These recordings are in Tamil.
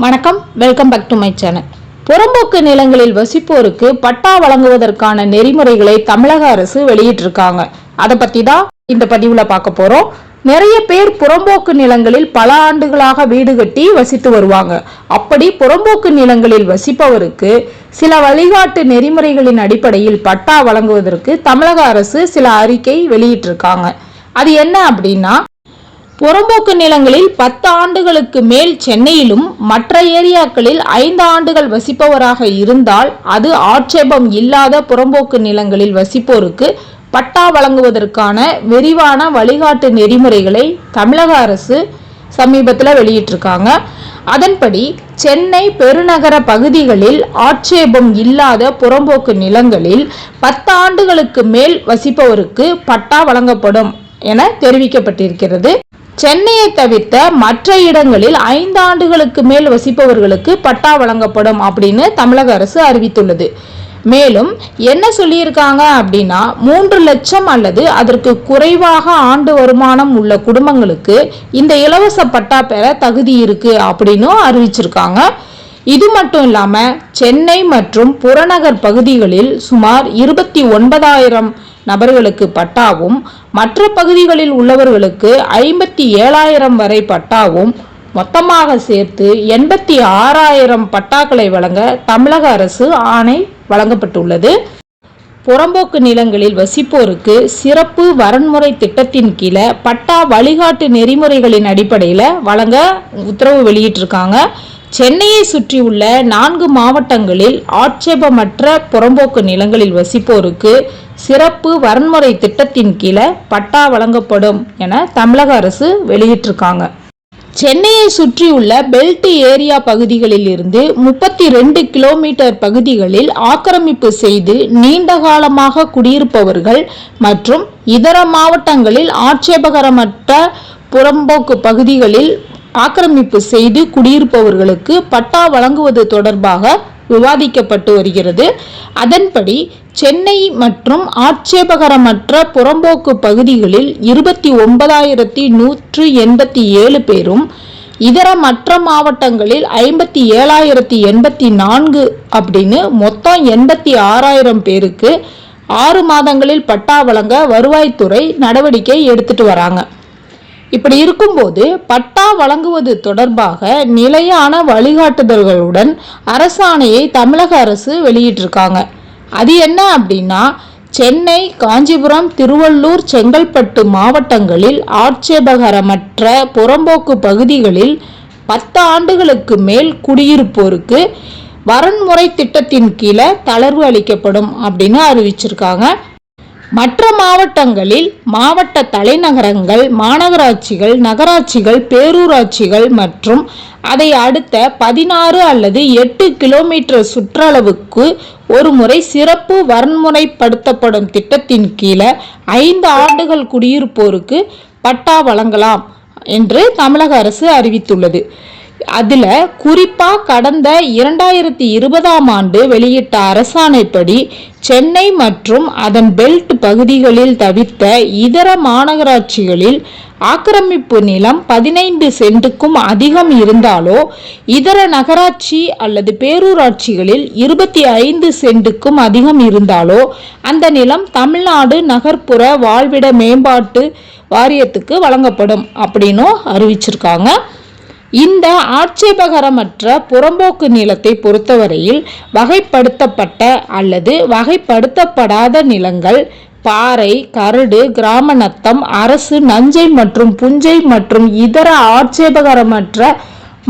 வணக்கம். Welcome back to my channel புறம்போக்கு நிலங்களில் வசிப்போருக்கு பட்டா வழங்குவதற்கான நெறிமுறைகளை தமிழக அரசு வெளியிட்டிருக்காங்க. அதை பத்தி தான் இந்த பதிவுல பார்க்க போறோம். நிறைய பேர் புறம்போக்கு நிலங்களில் பல ஆண்டுகளாக வீடு கட்டி வசித்து வருவாங்க. அப்படி புறம்போக்கு நிலங்களில் வசிப்பவருக்கு சில வழிகாட்டு நெறிமுறைகளின் அடிப்படையில் பட்டா வழங்குவதற்கு தமிழக அரசு சில அறிக்கை வெளியிட்டிருக்காங்க. அது என்ன அப்படின்னா புறம்போக்கு நிலங்களில் பத்து ஆண்டுகளுக்கு மேல் சென்னையிலும் மற்ற ஏரியாக்களில் ஐந்து ஆண்டுகள் வசிப்பவராக இருந்தால் அது ஆட்சேபம் இல்லாத புறம்போக்கு நிலங்களில் வசிப்போருக்கு பட்டா வழங்குவதற்கான விரிவான வழிகாட்டு நெறிமுறைகளை தமிழக அரசு சமீபத்தில் வெளியிட்டிருக்காங்க. அதன்படி சென்னை பெருநகர பகுதிகளில் ஆட்சேபம் இல்லாத புறம்போக்கு நிலங்களில் பத்து ஆண்டுகளுக்கு மேல் வசிப்பவருக்கு பட்டா வழங்கப்படும் என தெரிவிக்கப்பட்டிருக்கிறது. சென்னையை தவிர்த்த மற்ற இடங்களில் ஐந்து ஆண்டுகளுக்கு மேல் வசிப்பவர்களுக்கு பட்டா வழங்கப்படும் அப்படின்னு தமிழக அரசு அறிவித்துள்ளது. மேலும் என்ன சொல்லியிருக்காங்க அப்படின்னா மூன்று லட்சம் அல்லது அதற்கு குறைவாக ஆண்டு வருமானம் உள்ள குடும்பங்களுக்கு இந்த இலவச பட்டா பெற தகுதி இருக்கு அப்படின்னும் அறிவிச்சிருக்காங்க. இது மட்டும் இல்லாமல் சென்னை மற்றும் புறநகர் பகுதிகளில் சுமார் இருபத்தி ஒன்பதாயிரம் நபர்களுக்கு பட்டாவும் மற்ற பகுதிகளில் உள்ளவர்களுக்கு ஐம்பத்தி ஏழாயிரம் வரை பட்டாவும் மொத்தமாக சேர்த்து எண்பத்தி ஆறாயிரம் பட்டாக்களை வழங்க தமிழக அரசு ஆணை வழங்கப்பட்டுள்ளது. புறம்போக்கு நிலங்களில் வசிப்போருக்கு சிறப்பு வரன்முறை திட்டத்தின் கீழே பட்டா வழிகாட்டு நெறிமுறைகளின் அடிப்படையில் வழங்க உத்தரவு வெளியிட்டிருக்காங்க. சென்னையை சுற்றியுள்ள நான்கு மாவட்டங்களில் ஆட்சேபமற்ற புறம்போக்கு நிலங்களில் வசிப்போருக்கு சிறப்பு வரன்முறை திட்டத்தின் கீழே பட்டா வழங்கப்படும் என தமிழக அரசு வெளியிட்டிருக்காங்க. சென்னையை சுற்றியுள்ள பெல்ட் ஏரியா பகுதிகளில் இருந்து முப்பத்தி ரெண்டு கிலோமீட்டர் பகுதிகளில் ஆக்கிரமிப்பு செய்து நீண்ட காலமாக குடியிருப்பவர்கள் மற்றும் இதர மாவட்டங்களில் ஆட்சேபகரமற்ற புறம்போக்கு பகுதிகளில் ஆக்கிரமிப்பு செய்து குடியிருப்பவர்களுக்கு பட்டா வழங்குவது தொடர்பாக விவாதிக்கப்பட்டு வருகிறது. அதன்படி சென்னை மற்றும் ஆட்சேபகரமற்ற புறம்போக்கு பகுதிகளில் இருபத்தி ஒன்பதாயிரத்தி நூற்று எண்பத்தி ஏழு பேரும் இதர மற்ற மாவட்டங்களில் ஐம்பத்தி ஏழாயிரத்தி எண்பத்தி நான்கு அப்படின்னு மொத்தம் எண்பத்தி ஆறாயிரம் பேருக்கு ஆறு மாதங்களில் பட்டா வழங்க வருவாய்த்துறை நடவடிக்கை எடுத்துட்டு வராங்க. இப்படி இருக்கும்போது பட்டா வழங்குவது தொடர்பாக நிலையான வழிகாட்டுதல்களுடன் அரசாணையை தமிழக அரசு வெளியிட்டிருக்காங்க. அது என்ன அப்படின்னா சென்னை காஞ்சிபுரம் திருவள்ளூர் செங்கல்பட்டு மாவட்டங்களில் ஆட்சேபகரமற்ற புறம்போக்கு பகுதிகளில் பத்து ஆண்டுகளுக்கு மேல் குடியிருப்போருக்கு வரன்முறை திட்டத்தின் கீழே தளர்வு அளிக்கப்படும் அப்படின்னு அறிவிச்சிருக்காங்க. மற்ற மாவட்டங்களில் மாவட்ட தலைநகரங்கள் மாநகராட்சிகள் நகராட்சிகள் பேரூராட்சிகள் மற்றும் அதை அடுத்த பதினாறு அல்லது எட்டு கிலோமீட்டர் சுற்றளவுக்கு ஒரு முறை சிறப்பு வரன்முறைப்படுத்தப்படும் திட்டத்தின் கீழே ஐந்து ஆண்டுகள் குடியிருப்போருக்கு பட்டா வழங்கலாம் என்று தமிழக அரசு அறிவித்துள்ளது. அதில் குறிப்பாக கடந்த இரண்டாயிரத்தி இருபதாம் ஆண்டு வெளியிட்ட அரசாணைப்படி சென்னை மற்றும் அதன் பெல்ட் பகுதிகளில் தவிர்த்த இதர மாநகராட்சிகளில் ஆக்கிரமிப்பு நிலம் பதினைந்து சென்ட்டுக்கும் அதிகம் இருந்தாலோ இதர நகராட்சி அல்லது பேரூராட்சிகளில் இருபத்தி ஐந்து சென்ட்டுக்கும் அதிகம் இருந்தாலோ அந்த நிலம் தமிழ்நாடு நகர்ப்புற வாழ்விட மேம்பாட்டு வாரியத்துக்கு வழங்கப்படும் அப்படின்னும் அறிவிச்சிருக்காங்க. இந்த ஆட்சேபகரமற்ற புறம்போக்கு நிலத்தை பொறுத்தவரையில் வகைப்படுத்தப்பட்ட அல்லது வகைப்படுத்தப்படாத நிலங்கள் பாறை கரடு கிராம நத்தம் அரசு நஞ்சை மற்றும் புஞ்சை மற்றும் இதர ஆட்சேபகரமற்ற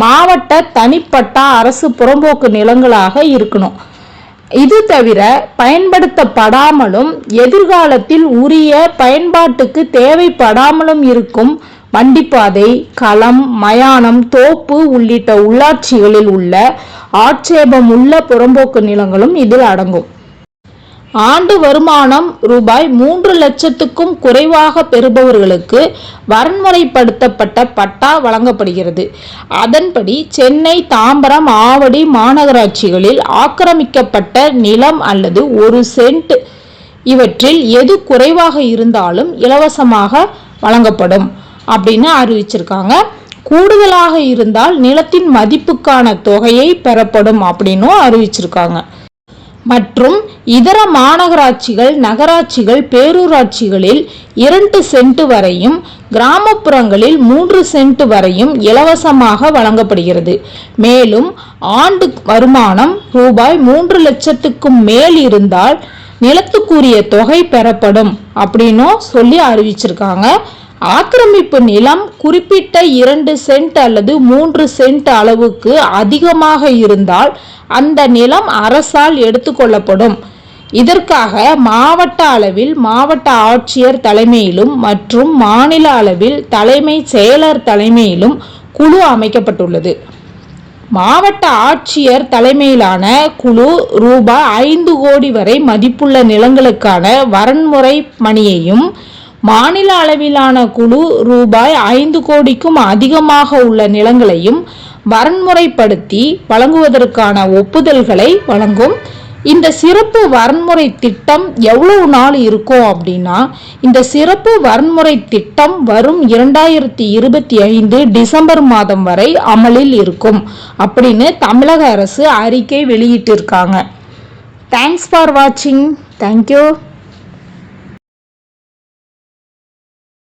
மாவட்ட தனிப்பட்ட அரசு புறம்போக்கு நிலங்களாக இருக்கணும். இது தவிர பயன்படுத்தப்படாமலும் எதிர்காலத்தில் உரிய பயன்பாட்டுக்கு தேவைப்படாமலும் இருக்கும் வண்டிப்பாதை களம் மயானம் தோப்பு உள்ளிட்ட உள்ளாட்சிகளில் உள்ள ஆட்சேபம் உள்ள புறம்போக்கு நிலங்களும் இதில் அடங்கும். ஆண்டு வருமானம் ரூபாய் மூன்று லட்சத்துக்கும் குறைவாக பெறுபவர்களுக்கு வரன்முறைப்படுத்தப்பட்ட பட்டா வழங்கப்படுகிறது. அதன்படி சென்னை தாம்பரம் ஆவடி மாநகராட்சிகளில் ஆக்கிரமிக்கப்பட்ட நிலம் அல்லது ஒரு சென்ட் இவற்றில் எது குறைவாக இருந்தாலும் இலவசமாக வழங்கப்படும். அப்படின்னு அறிவிச்சிருக்காங்க. கூடுதலாக இருந்தால் நிலத்தின் மதிப்புக்கான தொகையை பெறப்படும் அப்படின்னும் அறிவிச்சிருக்காங்க. மற்றும் இதர மாநகராட்சிகள் நகராட்சிகள் பேரூராட்சிகளில் இரண்டு சென்ட் வரையும் கிராமப்புறங்களில் மூன்று சென்ட் வரையும் இலவசமாக வழங்கப்படுகிறது. மேலும் ஆண்டு வருமானம் ரூபாய் மூன்று லட்சத்துக்கும் மேல் இருந்தால் நிலத்துக்குரிய தொகை பெறப்படும் அப்படின்னும் சொல்லி அறிவிச்சிருக்காங்க. ஆக்கிரமிப்பு நிலம் குறிப்பிட்ட இரண்டு சென்ட் அல்லது மூன்று சென்ட் அளவுக்கு அதிகமாக இருந்தால் அந்த நிலம் அரசால் எடுத்துக்கொள்ளப்படும் இதற்காக மாவட்ட அளவில் மாவட்ட ஆட்சியர் தலைமையிலும் மற்றும் மாநில அளவில் தலைமை செயலர் தலைமையிலும் குழு அமைக்கப்பட்டுள்ளது. மாவட்ட ஆட்சியர் தலைமையிலான குழு ரூபாய் ஐந்து கோடி வரை மதிப்புள்ள நிலங்களுக்கான வரன்முறை மணியையும் மாநில அளவிலான குழு ரூபாய் ஐந்து கோடிக்கும் அதிகமாக உள்ள நிலங்களையும் வரன்முறைப்படுத்தி வழங்குவதற்கான ஒப்புதல்களை வழங்கும். இந்த சிறப்பு வரன்முறை திட்டம் எவ்வளவு நாள் இருக்கும் அப்படின்னா இந்த சிறப்பு வரன்முறை திட்டம் வரும் இரண்டாயிரத்தி இருபத்தி ஐந்து டிசம்பர் மாதம் வரை அமலில் இருக்கும் அப்படின்னு தமிழக அரசு அறிக்கை வெளியிட்டிருக்காங்க. தேங்க்ஸ் ஃபார் வாட்சிங் தேங்க்யூ